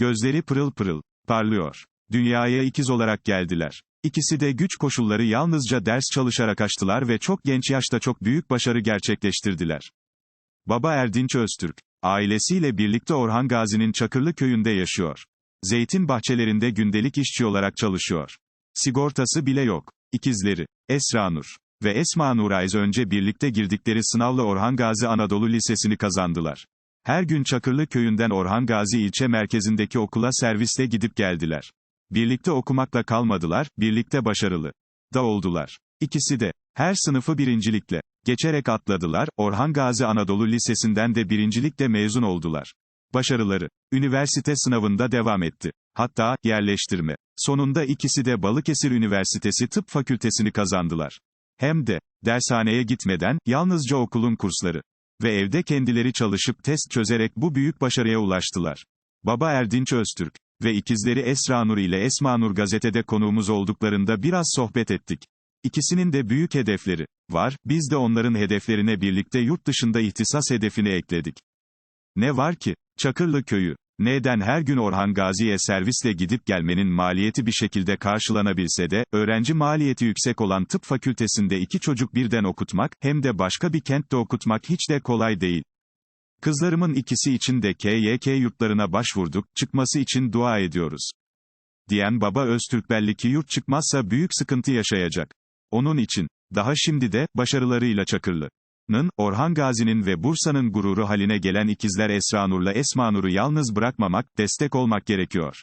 Gözleri pırıl pırıl, parlıyor. Dünyaya ikiz olarak geldiler. İkisi de güç koşulları yalnızca ders çalışarak aştılar ve çok genç yaşta çok büyük başarı gerçekleştirdiler. Baba Erdinç Öztürk, ailesiyle birlikte Orhan Gazi'nin Çakırlı köyünde yaşıyor. Zeytin bahçelerinde gündelik işçi olarak çalışıyor. Sigortası bile yok. İkizleri, Esra Nur ve Esma Nurayz önce birlikte girdikleri sınavla Orhan Gazi Anadolu Lisesi'ni kazandılar. Her gün Çakırlı köyünden Orhan Gazi ilçe merkezindeki okula servisle gidip geldiler. Birlikte okumakla kalmadılar, birlikte başarılı da oldular. İkisi de, her sınıfı birincilikle, geçerek atladılar, Orhan Gazi Anadolu Lisesi'nden de birincilikle mezun oldular. Başarıları, üniversite sınavında devam etti. Hatta, yerleştirme. Sonunda ikisi de Balıkesir Üniversitesi Tıp Fakültesini kazandılar. Hem de, dershaneye gitmeden, yalnızca okulun kursları ve evde kendileri çalışıp test çözerek bu büyük başarıya ulaştılar. Baba Erdinç Öztürk ve ikizleri Esra Nur ile Esma Nur gazetede konuğumuz olduklarında biraz sohbet ettik. İkisinin de büyük hedefleri var, biz de onların hedeflerine birlikte yurt dışında ihtisas hedefini ekledik. Ne var ki, Çakırlı köyü, neden her gün Orhan Gazi'ye servisle gidip gelmenin maliyeti bir şekilde karşılanabilse de, öğrenci maliyeti yüksek olan tıp fakültesinde iki çocuk birden okutmak, hem de başka bir kentte okutmak hiç de kolay değil. Kızlarımın ikisi için de KYK yurtlarına başvurduk, çıkması için dua ediyoruz. Diyen baba Öztürk belli ki yurt çıkmazsa büyük sıkıntı yaşayacak. Onun için, daha şimdi de, başarılarıyla Çakırlı'nın, Orhan Gazi'nin ve Bursa'nın gururu haline gelen ikizler Esra Nur'la Esma Nur'u yalnız bırakmamak, destek olmak gerekiyor.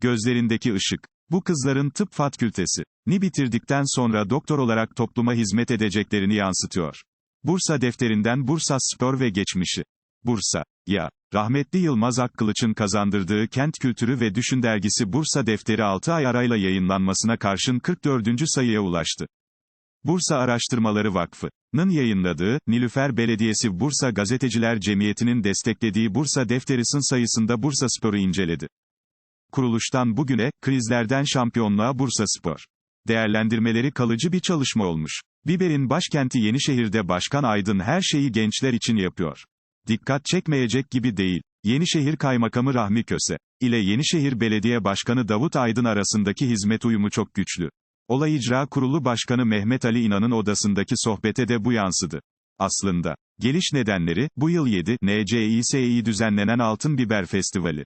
Gözlerindeki ışık. Bu kızların tıp fakültesi ni bitirdikten sonra doktor olarak topluma hizmet edeceklerini yansıtıyor. Bursa defterinden Bursa Spor ve geçmişi. Bursa, ya, rahmetli Yılmaz Akkılıç'ın kazandırdığı Kent Kültürü ve Düşün dergisi Bursa defteri 6 ay arayla yayınlanmasına karşın 44. sayıya ulaştı. Bursa Araştırmaları Vakfı'nın yayınladığı, Nilüfer Belediyesi Bursa Gazeteciler Cemiyeti'nin desteklediği Bursa Defterisin sayısında Bursa Spor'u inceledi. Kuruluştan bugüne, krizlerden şampiyonluğa Bursa Spor. Değerlendirmeleri kalıcı bir çalışma olmuş. Biber'in başkenti Yenişehir'de Başkan Aydın her şeyi gençler için yapıyor. Dikkat çekmeyecek gibi değil. Yenişehir Kaymakamı Rahmi Köse ile Yenişehir Belediye Başkanı Davut Aydın arasındaki hizmet uyumu çok güçlü. Olay İcra Kurulu Başkanı Mehmet Ali İnan'ın odasındaki sohbete de bu yansıdı. Aslında, geliş nedenleri, bu yıl 7 NCİSE'yi düzenlenen Altın Biber Festivali.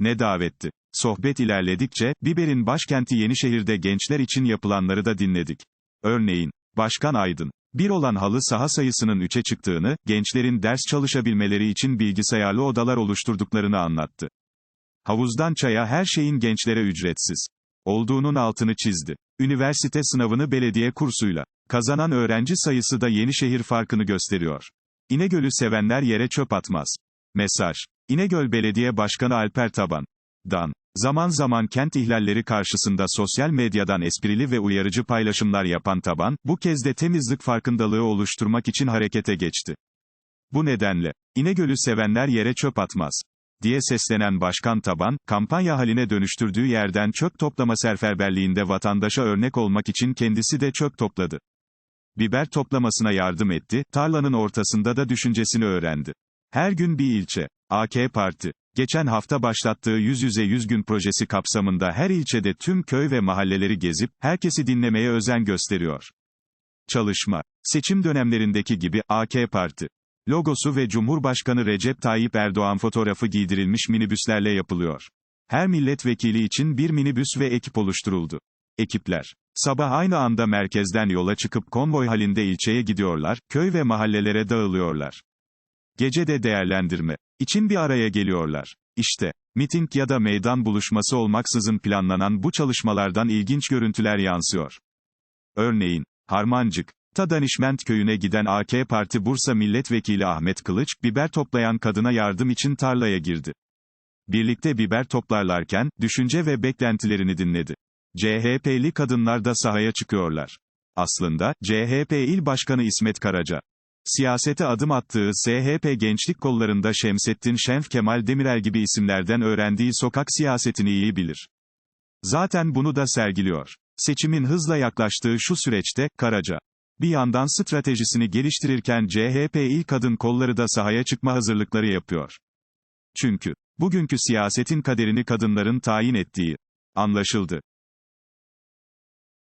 Ne davetti. Sohbet ilerledikçe, Biber'in başkenti Yenişehir'de gençler için yapılanları da dinledik. Örneğin, Başkan Aydın, bir olan halı saha sayısının 3'e çıktığını, gençlerin ders çalışabilmeleri için bilgisayarlı odalar oluşturduklarını anlattı. Havuzdan çaya her şeyin gençlere ücretsiz olduğunun altını çizdi. Üniversite sınavını belediye kursuyla kazanan öğrenci sayısı da Yenişehir farkını gösteriyor. İnegöl'ü sevenler yere çöp atmaz. Mesaj. İnegöl Belediye Başkanı Alper Taban. Dan. Zaman zaman kent ihlalleri karşısında sosyal medyadan esprili ve uyarıcı paylaşımlar yapan Taban, bu kez de temizlik farkındalığı oluşturmak için harekete geçti. Bu nedenle, İnegöl'ü sevenler yere çöp atmaz diye seslenen Başkan Taban, kampanya haline dönüştürdüğü yerden çöp toplama seferberliğinde vatandaşa örnek olmak için kendisi de çöp topladı. Biber toplamasına yardım etti, tarlanın ortasında da düşüncesini öğrendi. Her gün bir ilçe. AK Parti. Geçen hafta başlattığı Yüz Yüze Yüz Gün projesi kapsamında her ilçede tüm köy ve mahalleleri gezip, herkesi dinlemeye özen gösteriyor. Çalışma. Seçim dönemlerindeki gibi, AK Parti. Logosu ve Cumhurbaşkanı Recep Tayyip Erdoğan fotoğrafı giydirilmiş minibüslerle yapılıyor. Her milletvekili için bir minibüs ve ekip oluşturuldu. Ekipler, sabah aynı anda merkezden yola çıkıp konvoy halinde ilçeye gidiyorlar, köy ve mahallelere dağılıyorlar. Gece de değerlendirme için bir araya geliyorlar. İşte, miting ya da meydan buluşması olmaksızın planlanan bu çalışmalardan ilginç görüntüler yansıyor. Örneğin, Harmancık, Ta Danişment köyüne giden AK Parti Bursa Milletvekili Ahmet Kılıç, biber toplayan kadına yardım için tarlaya girdi. Birlikte biber toplarlarken, düşünce ve beklentilerini dinledi. CHP'li kadınlar da sahaya çıkıyorlar. Aslında, CHP İl Başkanı İsmet Karaca, Siyasete adım attığı SHP gençlik kollarında Şemsettin Şenf Kemal Demirel gibi isimlerden öğrendiği sokak siyasetini iyi bilir. Zaten bunu da sergiliyor. Seçimin hızla yaklaştığı şu süreçte, Karaca, bir yandan stratejisini geliştirirken CHP il kadın kolları da sahaya çıkma hazırlıkları yapıyor. Çünkü, Bugünkü siyasetin kaderini kadınların tayin ettiği anlaşıldı.